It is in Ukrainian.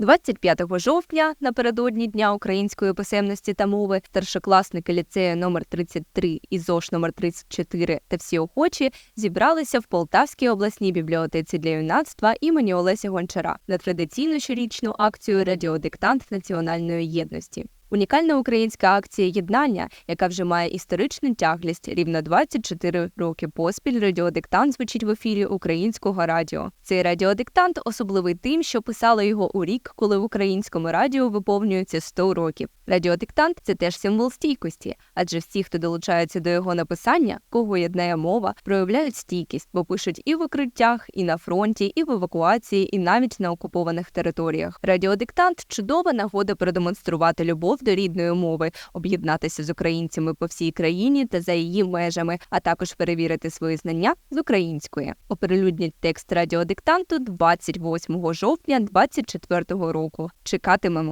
25 жовтня, напередодні Дня української писемності та мови, старшокласники ліцею номер 33 і ЗОШ номер 34 та всі охочі зібралися в Полтавській обласній бібліотеці для юнацтва імені Олеся Гончара на традиційну щорічну акцію Радіодиктант національної єдності. Унікальна українська акція єднання, яка вже має історичну тяглість, рівно 24 роки поспіль. Радіодиктант звучить в ефірі українського радіо. Цей радіодиктант особливий тим, що писали його у рік, коли в українському радіо виповнюється 100 років. Радіодиктант це теж символ стійкості, адже всі, хто долучаються до його написання, кого єднає мова, проявляють стійкість, бо пишуть і в укриттях, і на фронті, і в евакуації, і навіть на окупованих територіях. Радіодиктант чудова нагода продемонструвати любов до рідної мови, об'єднатися з українцями по всій країні та за її межами, а також перевірити свої знання з української. Оприлюднять текст радіодиктанту 28 жовтня 2024 року. Чекатимемо.